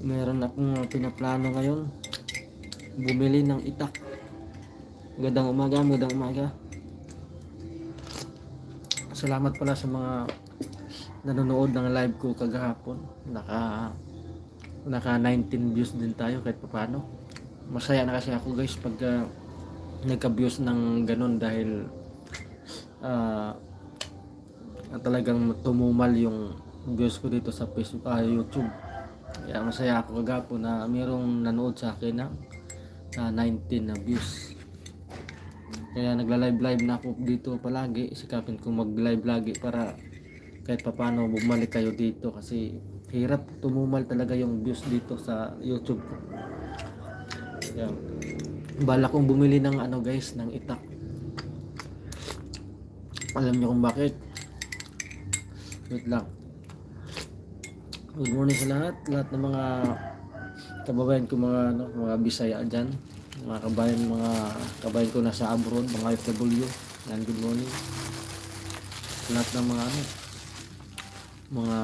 meron akong uh, pinaplano ngayon. Bumili ng itak. Magandang umaga magandang umaga. Salamat pala sa mga nanonood ng live ko kagahapon. Naka naka 19 views din tayo kahit paano masaya na kasi ako guys pag uh, nagka views ng ganun dahil ah talagang tumumal yung views ko dito sa Facebook, ah, YouTube. Kaya masaya ako kagapon na mayroong nanood sa akin na, na 19 na views. Kaya nagla-live-live na ako dito palagi. Sikapin ko mag-live lagi para kahit papano bumalik kayo dito kasi hirap tumumal talaga yung views dito sa YouTube ko. Kaya bala kong bumili ng ano guys, ng itak. Alam niyo kung bakit? Wait lang. Good morning sa lahat, lahat ng mga kababayan ko mga ano, mga Bisaya diyan, mga kabayan mga kabayan ko nasa abroad, mga FW. Yan, good morning. Lahat ng mga ano, mga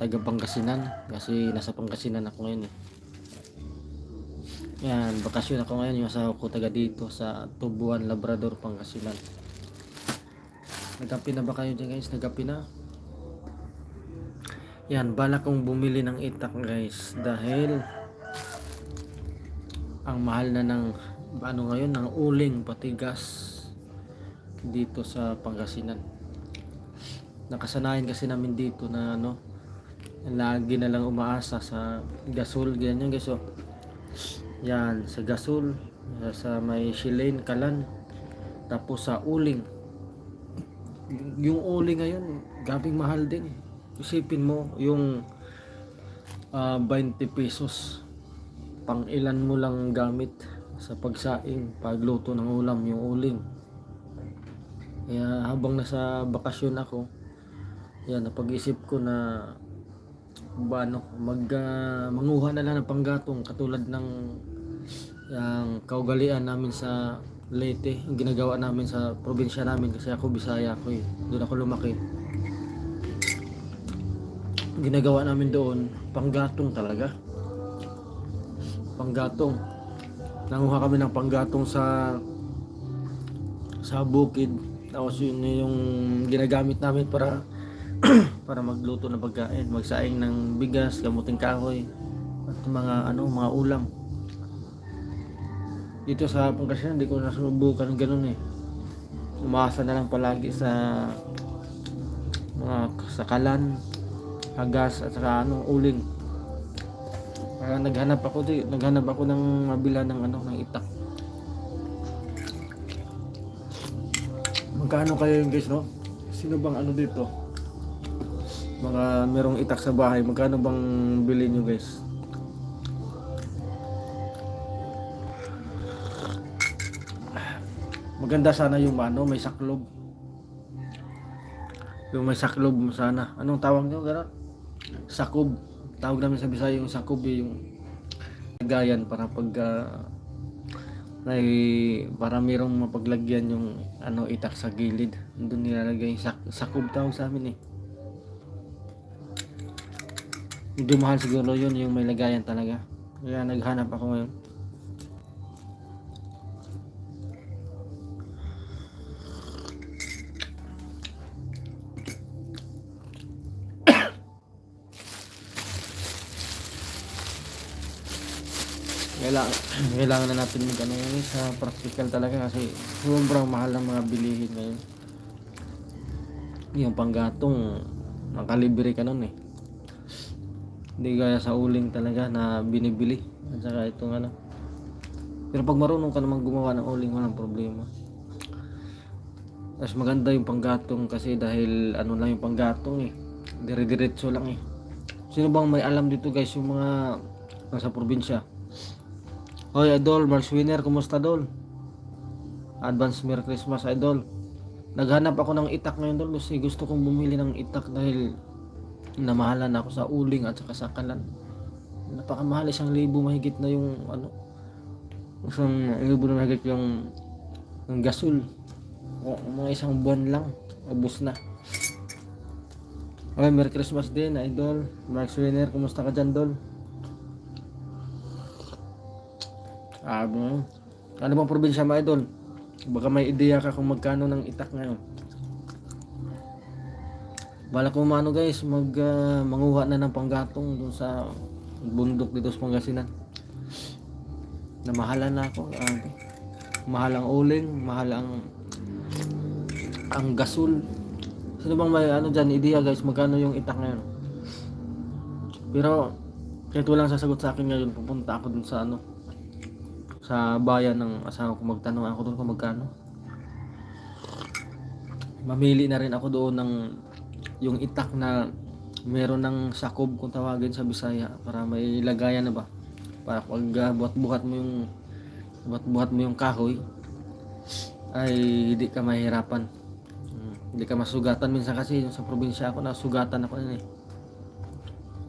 taga Pangasinan kasi nasa Pangasinan ako ngayon eh. Yan, bakasyon ako ngayon yung asawa ko taga dito sa Tubuan, Labrador, Pangasinan. Nagkapi na ba kayo dyan guys? Nagkapi na? Yan, bala kong bumili ng itak guys dahil ang mahal na ng ano ngayon ng uling pati gas dito sa Pangasinan. Nakasanayan kasi namin dito na ano lagi na lang umaasa sa gasol ganyan guys oh. Yan, sa gasol, sa may Shilane, Kalan, tapos sa uling. Yung uling ngayon, gabing mahal din. Isipin mo, yung ah, 20 pesos, pang ilan mo lang gamit sa pagsaing, pagluto ng ulam, yung uling. Kaya habang nasa bakasyon ako, yan, napag-isip ko na ba ano, mag ah, manguha na lang ng panggatong katulad ng yung kaugalian namin sa Leyte, ang ginagawa namin sa probinsya namin kasi ako Bisaya ako eh. Doon ako lumaki. Ginagawa namin doon panggatong talaga. Panggatong. Nanguha kami ng panggatong sa sa bukid. Tapos yun yung ginagamit namin para para magluto ng pagkain, magsaing ng bigas, kamuting kahoy, at mga ano, mga ulam. Dito sa Pangasinan, hindi ko nasubukan ganun eh. Umaasa na lang palagi sa mga sakalan, hagas at saka ano, uling. Kaya naghanap ako di, naghanap ako ng mabila ng ano, ng itak. Magkano kayo yung guys, no? Sino bang ano dito? Mga merong itak sa bahay, magkano bang bili nyo guys? Maganda sana yung ano, may saklob. Yung may saklob sana. Anong tawag nyo? Gano'n? Sakob. Tawag namin sa Bisaya yung sakob eh, yung gayan para pag ah, may para merong mapaglagyan yung ano itak sa gilid. Doon nilalagay yung sak sakob tawag sa amin eh. Medyo mahal siguro yun yung may lagayan talaga. Kaya naghanap ako ngayon. Kailangan, kailangan na natin mag ano yun, sa practical talaga kasi sobrang mahal ng mga bilihin ngayon. Yung panggatong nakalibre ka nun eh. Hindi gaya sa uling talaga na binibili at saka itong ano. Pero pag marunong ka naman gumawa ng uling walang problema. Mas maganda yung panggatong kasi dahil ano lang yung panggatong eh. Dire-diretso lang eh. Sino bang may alam dito guys yung mga nasa probinsya Hoy Idol, Mars Winner, kumusta Dol? Advance Merry Christmas Idol. Naghanap ako ng itak ngayon Dol kasi gusto kong bumili ng itak dahil namahalan ako sa uling at saka sa kalan. Napakamahal isang libo mahigit na yung ano isang libo na mahigit yung yung gasol. O, mga isang buwan lang, ubos na. Okay, Merry Christmas din, Idol. Max Winner, kumusta ka dyan, Dol? Ah, ano, bang probinsya mga idol? Baka may ideya ka kung magkano ng itak ngayon. Bala ko mano guys, mag ah, manguha na ng panggatong dun sa bundok dito sa Pangasinan. Namahalan na ako. Ah, mahal ang uling, mahal ang ang gasol. Sino bang may ano dyan, ideya guys, magkano yung itak ngayon? Pero kahit walang sasagot sa akin ngayon, pupunta ako dun sa ano sa bayan ng asawa ko magtanong ako doon kung magkano. Mamili na rin ako doon ng yung itak na meron ng sakob kung tawagin sa Bisaya para may lagayan na ba? Para pag uh, buhat-buhat mo yung buhat-buhat mo yung kahoy ay hindi ka mahirapan. Hmm, hindi ka masugatan. Minsan kasi sa probinsya ako nasugatan ako nun eh.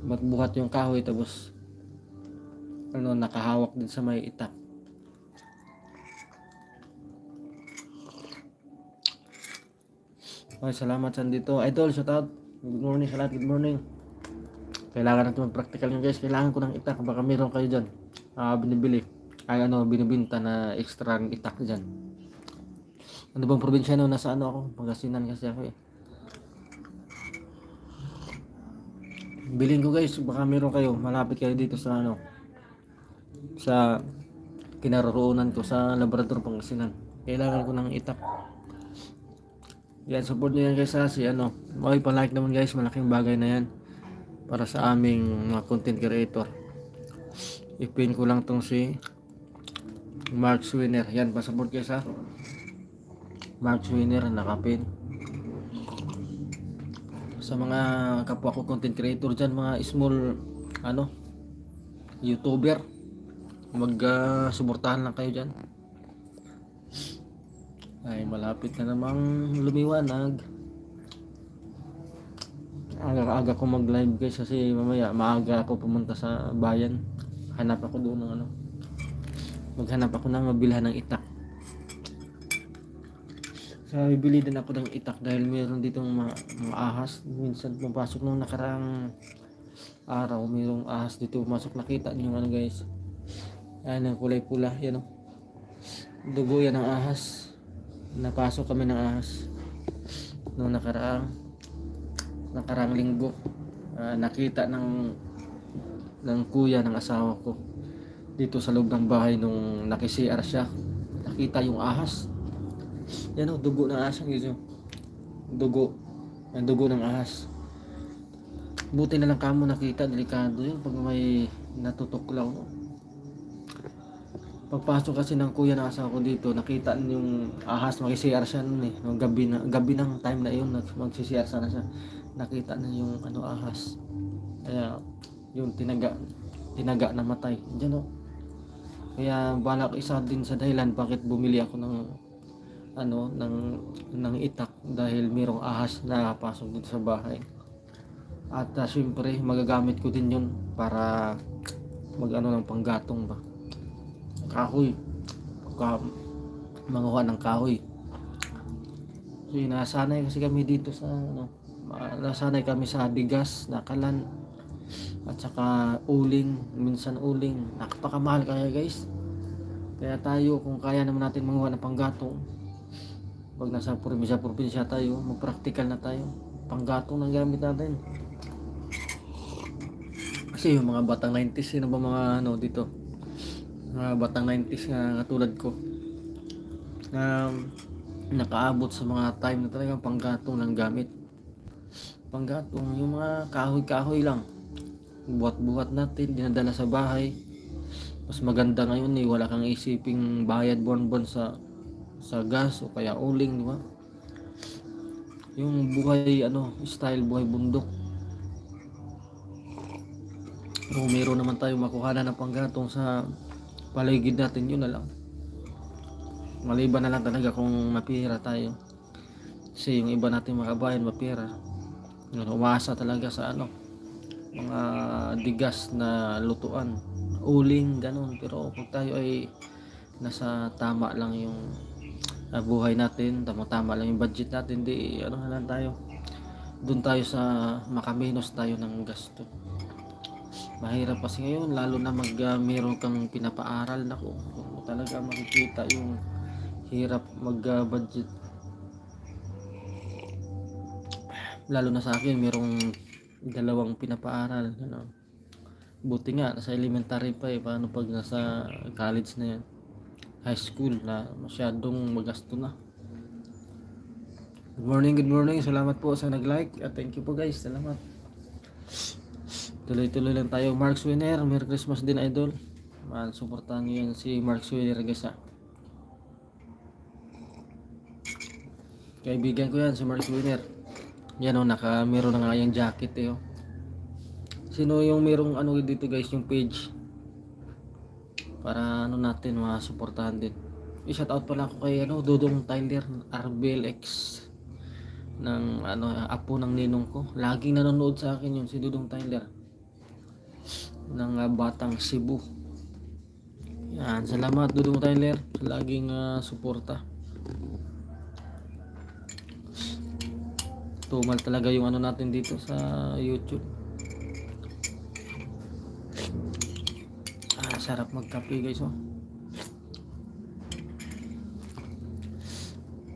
Buhat-buhat yung kahoy tapos ano nakahawak din sa may itak Okay, salamat sa dito. Idol, shout out. Good morning sa lahat. Good morning. Kailangan natin mag-practical nyo guys. Kailangan ko ng itak. Baka meron kayo dyan. Ah, binibili. Ay ano, binibinta na extra ng itak dyan. Ano bang probinsya no? Nasa ano ako? Pangasinan kasi ako eh. Bilhin ko guys. Baka meron kayo. Malapit kayo dito sa ano. Sa kinaroroonan ko sa Labrador Pangasinan. Kailangan ko ng itak. Yan, support nyo yan guys ha, si ano. Okay, pa-like naman guys, malaking bagay na yan. Para sa aming mga content creator. Ipin ko lang tong si Mark Swinner. Yan, pa-support guys ha. Mark Swinner, nakapin. Sa mga kapwa ko content creator dyan, mga small, ano, YouTuber. Mag-suportahan lang kayo dyan ay malapit na namang lumiwanag. Aga-aga ko mag live guys kasi mamaya maaga ako pumunta sa bayan. Hanap ako doon ng ano. Maghanap ako ng mabilhan ng itak. So bibili din ako ng itak dahil meron ditong mga, mga ahas. Minsan pumapasok nung nakaraang araw mayroong ahas dito. Pumasok nakita niyo ano guys. Yan ang kulay pula yan o dugo yan ng ahas napasok kami ng ahas noong nakaraang nakaraang linggo. Ah, nakita ng ng kuya ng asawa ko dito sa loob ng bahay nung nakisiar siya. Nakita yung ahas. Yan o dugo ng ahas ang yun dugo. Ang dugo ng ahas. Buti na lang kamo nakita delikado yun pag may natutuklaw no? Pagpasok kasi ng kuya ng asawa ko dito, nakita yung ahas, mag-CR siya noon eh. Nung gabi, na, gabi ng time na yun, mag-CR sana siya. Nakita na yung ano ahas. Kaya, yung tinaga, tinaga na matay. Diyan o. Kaya balak isa din sa dahilan bakit bumili ako ng ano ng ng itak dahil mayroong ahas na pasok dito sa bahay. At uh, syempre magagamit ko din yun para mag ano ng panggatong ba kahoy. Pagka manguha ng kahoy. So yun, nasanay kasi kami dito sa ano nasanay kami sa bigas nakalan at saka uling minsan uling. Nakapakamahal kaya guys. Kaya tayo kung kaya naman natin manguha ng panggatong pag nasa probinsya probinsya tayo mag-practical na tayo. Panggatong ng gamit natin. Kasi yung mga batang 90s sino ba mga ano dito mga batang 90s nga katulad ko. Na nakaabot sa mga time na talagang panggatong ng gamit. Panggatong yung mga kahoy-kahoy lang. Buhat-buhat natin dinadala sa bahay. Mas maganda ngayon eh wala kang isiping bayad buwan-buwan sa sa gas o kaya uling di ba? Yung buhay ano style buhay bundok. Kung meron naman tayo makuha na ng panggatong sa paligid natin yun na lang. Maliban na lang talaga kung mapira tayo. Kasi yung iba natin mga kabayan mapira. Yun, umasa talaga sa ano mga digas na lutuan. Uling ganun. Pero kung tayo ay nasa tama lang yung uh, buhay natin tama tama lang yung budget natin di ano na lang tayo. Doon tayo sa makaminos tayo ng gasto mahirap kasi ngayon lalo na mag uh, meron kang pinapaaral. Nako talaga makikita yung hirap mag uh, budget. Lalo na sa akin merong dalawang pinapaaral ano. Buti nga nasa elementary pa eh. Paano pag nasa college na yan? High school na masyadong magasto na. Good morning good morning. Salamat po sa nag like at thank you po guys. Salamat tuloy tuloy lang tayo. Mark Swinner Merry Christmas din idol. Man suportahan nyo yan si Mark Swinner guys ha. Kaibigan ko yan si Mark Swinner yan o naka meron na nga yung jacket eh oh. Sino yung merong ano dito guys, yung page? Para ano natin masuportahan din. I-shout out pala ako kay ano, Dudong Tyler RBLX ng ano apo ng ninong ko. Laging nanonood sa akin yun si Dudong Tyler ng uh, Batang Cebu. Yan, salamat Dudong Tyler sa laging uh, suporta. Tumal talaga yung ano natin dito sa YouTube. Ah, sarap magkape guys oh.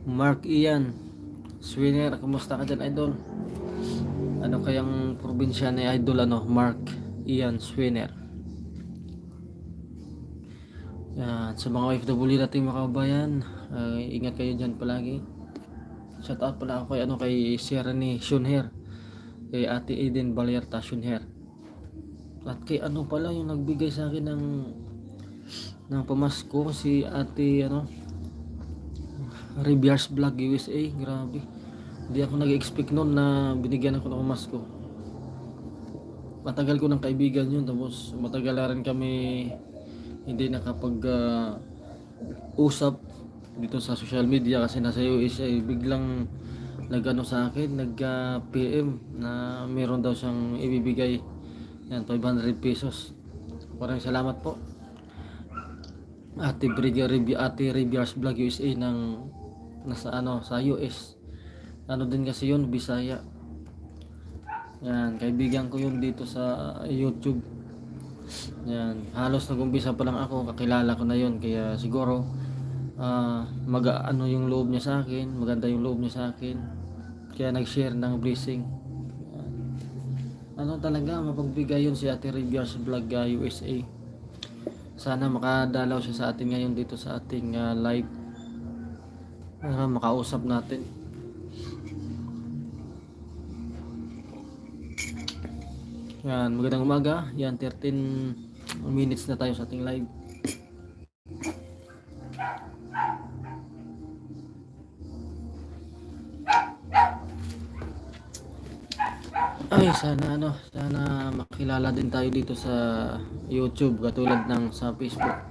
Mark Ian Swinner, kumusta ka dyan idol? Ano kayang probinsya ni idol ano? Mark Ian Swinner Yan, sa mga OFW nating mga kabayan uh, Ingat kayo dyan palagi. Shout out pala ako kay, ano, kay Sierra ni Shunher Kay Ate Eden Balyarta Shunher. At kay ano pala yung nagbigay sa akin ng ng pamasko si ate ano Riviers Vlog USA grabe. Hindi ako nag-expect noon na binigyan ako ng pamasko matagal ko ng kaibigan yun tapos matagal na rin kami hindi nakapag uh, usap dito sa social media kasi nasa USA biglang nagano sa akin nag uh, PM na meron daw siyang ibibigay yan, 500 pesos. Maraming salamat po. Ate Brigger Review, Ate Reviewers Vlog USA ng nasa ano, sa US. Ano din kasi yun, Bisaya. Yan, kaibigan ko yun dito sa YouTube. Yan, halos nag-umpisa pa lang ako, kakilala ko na yun. Kaya siguro, uh, mag ano yung loob niya sa akin, maganda yung loob niya sa akin. Kaya nag-share ng blessing ano talaga mapagbigay yun si Ate Riviers Vlog uh, USA sana makadalaw siya sa atin ngayon dito sa ating uh, live para makausap natin yan magandang umaga yan 13 minutes na tayo sa ating live Ay, sana ano, sana makilala din tayo dito sa YouTube katulad ng sa Facebook.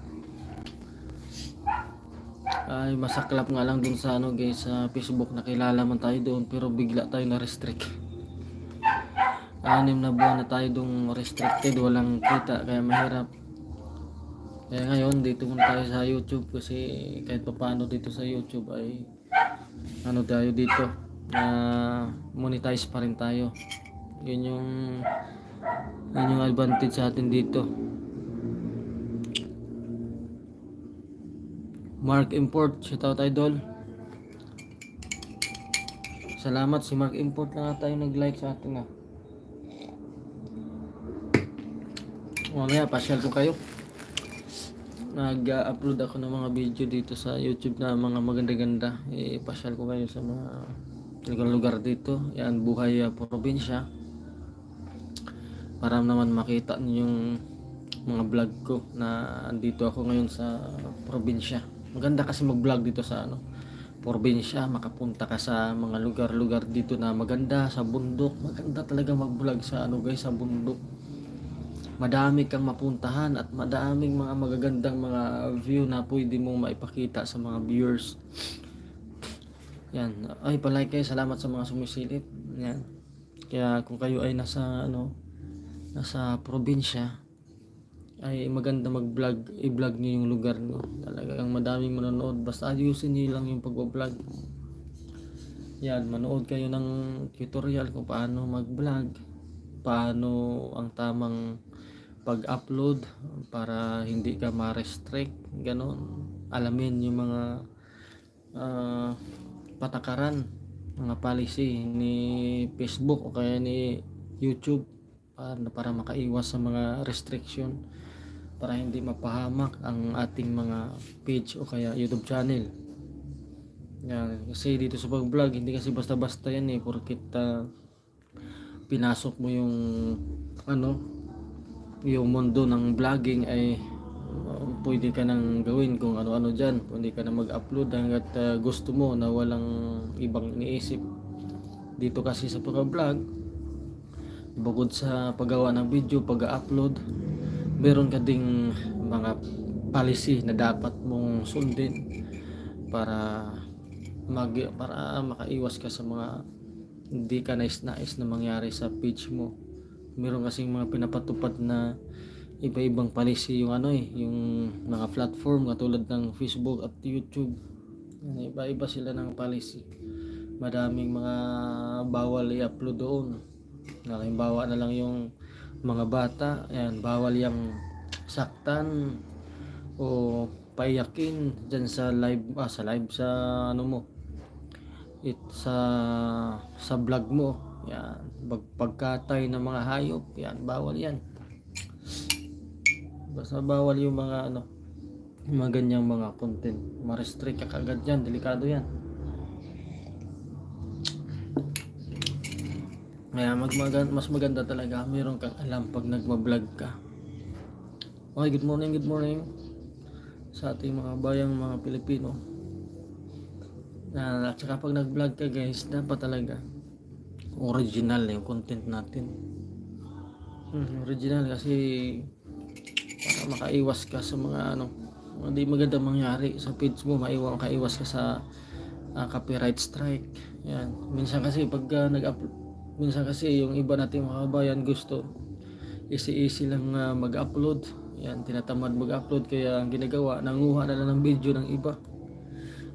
Ay, masaklap nga lang dun sa ano guys, sa Facebook nakilala man tayo doon pero bigla tayo na restrict. Anim na buwan na tayo dong restricted, walang kita kaya mahirap. Kaya ngayon dito muna tayo sa YouTube kasi kahit pa paano dito sa YouTube ay ano tayo dito uh, monetize pa rin tayo. Yun yung yun yung advantage sa atin dito. Mark Import shout out idol. Salamat si Mark Import na nga tayo nag like sa atin ah mamaya pasyal ko kayo. Nag-upload ako ng mga video dito sa YouTube na mga maganda-ganda. Eh pasyal ko kayo sa mga lugar dito. Yan buhay uh, probinsya. Para naman makita yung mga vlog ko na andito ako ngayon sa probinsya. Maganda kasi mag vlog dito sa ano probinsya. Makapunta ka sa mga lugar-lugar dito na maganda sa bundok. Maganda talaga mag vlog sa ano guys sa bundok madami kang mapuntahan at madaming mga magagandang mga view na pwede mong maipakita sa mga viewers yan ay palike kayo salamat sa mga sumisilip yan kaya kung kayo ay nasa ano nasa probinsya ay maganda mag-vlog, i-vlog niyo yung lugar niyo. Talagang madaming manonood. Basta ayusin niyo lang yung pag-vlog. Yan, manood kayo ng tutorial kung paano mag-vlog. Paano ang tamang pag-upload para hindi ka ma-restrict ganon alamin yung mga ah, patakaran mga policy ni Facebook o kaya ni YouTube para, para makaiwas sa mga restriction para hindi mapahamak ang ating mga page o kaya YouTube channel yan. Kasi dito sa pag-vlog, hindi kasi basta-basta yan eh. Porkit ah, pinasok mo yung ano, yung mundo ng vlogging ay uh, pwede ka nang gawin kung ano-ano dyan. Pwede ka na mag-upload hanggat ah, gusto mo na walang ibang iniisip. Dito kasi sa pag-vlog, bukod sa paggawa ng video, pag-upload, meron ka ding mga policy na dapat mong sundin para mag para makaiwas ka sa mga hindi ka nais-nais na mangyari sa page mo. Meron kasing mga pinapatupad na iba-ibang policy yung ano eh, yung mga platform katulad ng Facebook at YouTube. Iba-iba sila ng policy. Madaming mga bawal i-upload doon. Halimbawa na lang yung mga bata, ayan, bawal yung saktan o paiyakin dyan sa live ah, sa live sa ano mo it sa sa vlog mo yan. Pag, pagkatay ng mga hayop yan bawal yan. Basta bawal yung mga ano yung mga ganyang mga content. Ma-restrict ka kagad yan delikado yan. Kaya mag magan- mas maganda talaga meron kang alam pag nagma-vlog ka. Okay good morning good morning. Sa ating mga bayang mga Pilipino. Na at saka pag nag-vlog ka guys dapat talaga original yung content natin. Hmm, original kasi para makaiwas ka sa mga ano mga di maganda mangyari. Sa page mo maiwan kaiwas ka sa ah, copyright strike. Yan. Minsan kasi pag ah, nag-upload minsan kasi yung iba nating mga kabayan gusto easy easy lang ah, mag-upload. Yan tinatamad mag-upload. Kaya ang ginagawa nanguha na lang ng video ng iba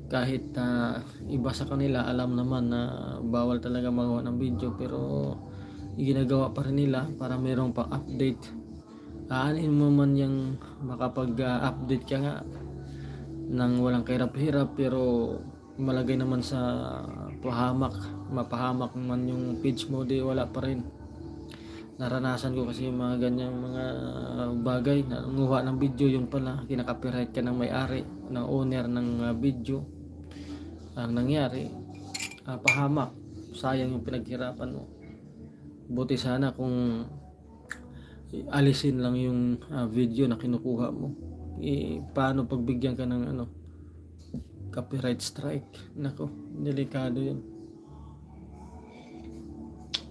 kahit na iba sa kanila alam naman na bawal talaga magawa ng video pero ginagawa pa rin nila para mayroong pang update aanin mo man yung makapag-update ka nga nang walang kahirap-hirap pero malagay naman sa pahamak mapahamak man yung page mo di wala pa rin. Naranasan ko kasi yung mga ganyang mga bagay na nguha ng video yun pala kinaka-copyright ka ng may-ari ng owner ng uh, video ang nangyari ah, pahamak sayang yung pinaghirapan mo. Buti sana kung alisin lang yung ah, video na kinukuha mo. Eh, paano pagbigyan ka ng ano copyright strike? Nako delikado yun.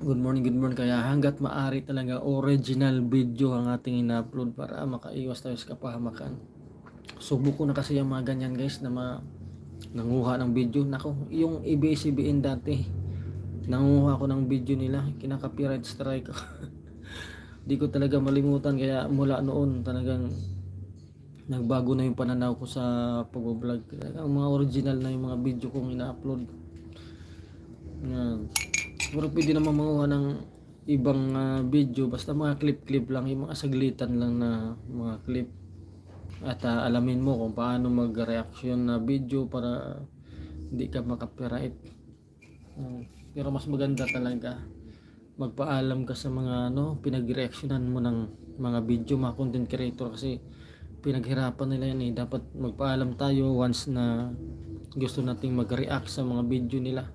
Good morning, good morning. Kaya hanggat maari talaga original video ang ating ina-upload para makaiwas tayo sa kapahamakan. Subo ko na kasi yung mga ganyan guys na ma nanguha ng video. Nako, yung ABS-CBN dati, nanguha ko ng video nila, kinaka-copyright strike ko. Di ko talaga malimutan kaya mula noon talagang nagbago na yung pananaw ko sa pag-vlog. Ang mga original na yung mga video kong ina-upload. Yan. Pero pwede naman manguha ng ibang ah, video basta mga clip-clip lang yung mga saglitan lang na mga clip at ah, alamin mo kung paano mag-reaction na video para hindi ka makapiright Hmm. pero mas maganda talaga magpaalam ka sa mga ano pinag-reactionan mo ng mga video mga content creator kasi pinaghirapan nila yan eh dapat magpaalam tayo once na gusto nating mag-react sa mga video nila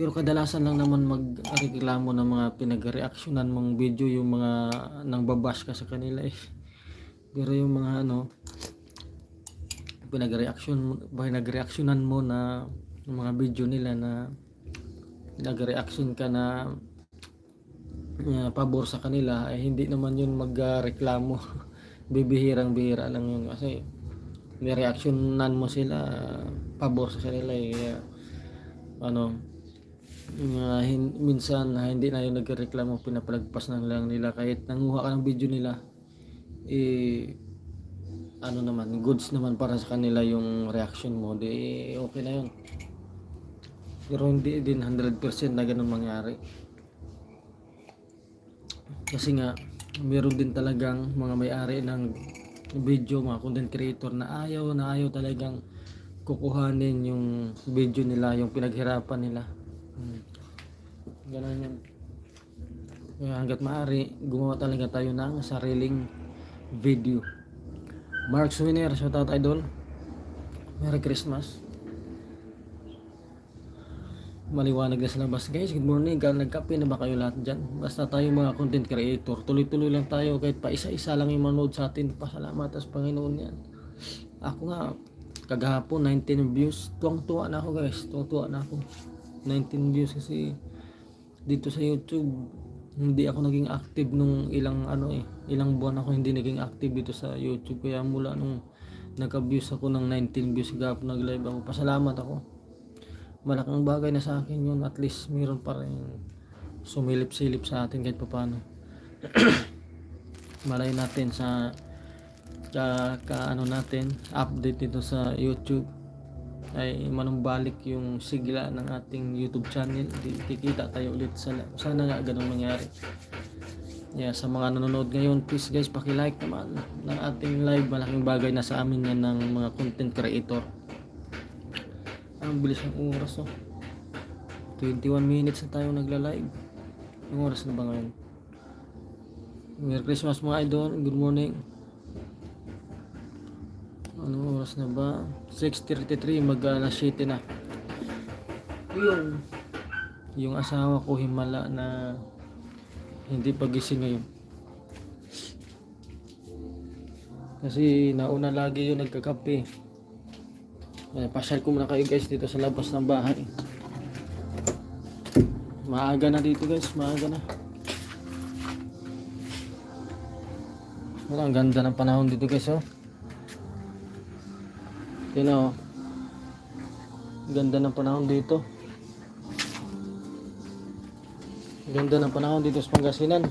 pero kadalasan lang naman magreklamo ng mga pinag-reactionan mong video yung mga nang babash ka sa kanila eh. Pero yung mga ano pinag-reaction pinag-reactionan mo na yung mga video nila na nag-reaction ka na uh, pabor sa kanila ay hindi naman yun magreklamo bibihirang bihira lang yun kasi may reactionan mo sila pabor sa kanila eh kaya, hin- minsan na hindi na yung nagreklamo pinapalagpas na lang nila. Kahit nanguha ka ng video nila eh ano naman goods naman para sa kanila yung reaction mo di okay na yun. Pero hindi din 100% na ganun mangyari. Kasi nga, meron din talagang mga may-ari ng video, mga content creator na ayaw na ayaw talagang kukuhanin yung video nila, yung pinaghirapan nila. Hmm. Ganun yun. Kaya hanggat maaari, gumawa talaga tayo ng sariling video. Mark Swinner, shoutout idol. Merry Christmas. Maliwanag na sa labas. Guys, good morning. Nagkape na ba kayo lahat dyan? Basta tayo mga content creator. Tuloy-tuloy lang tayo. Kahit pa isa-isa lang yung manood sa atin. Pasalamat sa Panginoon yan. Ako nga, kagahapon 19 views. Tuwang-tuwa na ako guys. Tuwang-tuwa na ako. 19 views kasi dito sa YouTube hindi ako naging active nung ilang ano eh ilang buwan ako hindi naging active dito sa YouTube. Kaya mula nung nagka-views ako ng 19 views gap nag live ako. Pasalamat ako. Malaking bagay na sa akin yun. At least mayroon pa rin sumilip-silip sa atin kahit paano malay natin sa ka, ka ano natin update dito sa YouTube ay manumbalik yung sigla ng ating YouTube channel. Kikita tayo ulit sa sana nga ganun mangyari. Yeah, sa mga nanonood ngayon please guys paki-like naman ng ating live. Malaking bagay na sa amin yan ng mga content creator. Ang bilis ng oras oh. 21 minutes na tayo nagla-live. Yung oras na ba ngayon? Merry Christmas mga idol. Good morning ano oras na ba? 6.33 mag alas 7 na. Yung yung asawa ko himala na hindi pagising ngayon. Kasi nauna lagi yung nagkakape. Eh, pasyal ko muna kayo guys dito sa labas ng bahay. Maaga na dito guys. Maaga na. Wala, ang ganda ng panahon dito guys oh Yun o. Ganda ng panahon dito. Ganda ng panahon dito sa Pangasinan.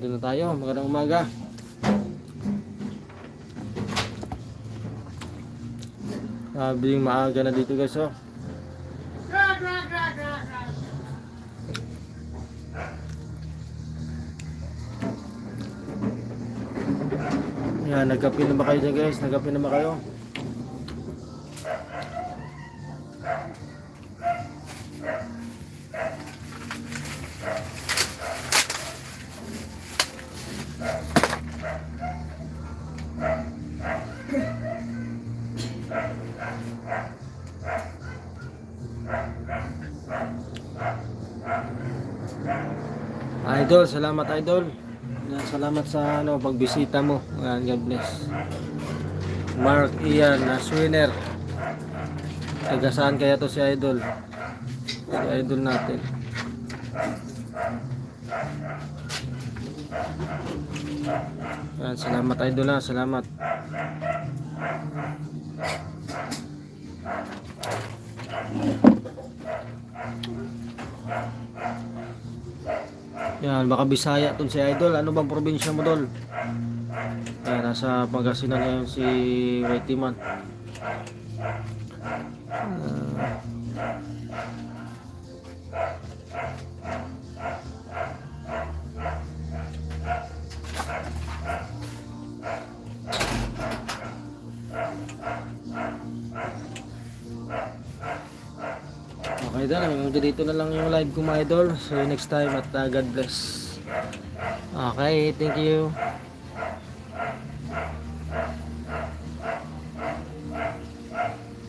Doon na tayo. Magandang umaga. Sabi yung maaga na dito guys oh. Yan, nagkape na kayo dyan guys? Nagkape na kayo? Idol, salamat idol. Salamat sa ano pagbisita mo. God bless. Mark Ian na swinner. Taga saan kaya to si idol? Si idol natin. Yan, salamat idol na, salamat. Yan, baka Bisaya tun si Idol. Ano bang probinsya mo, Dol? Yan, nasa Pangasinan ngayon si Whitey Man. Then, hanggang dito na lang yung live ko mga idol. See you next time at uh, God bless. Okay, thank you.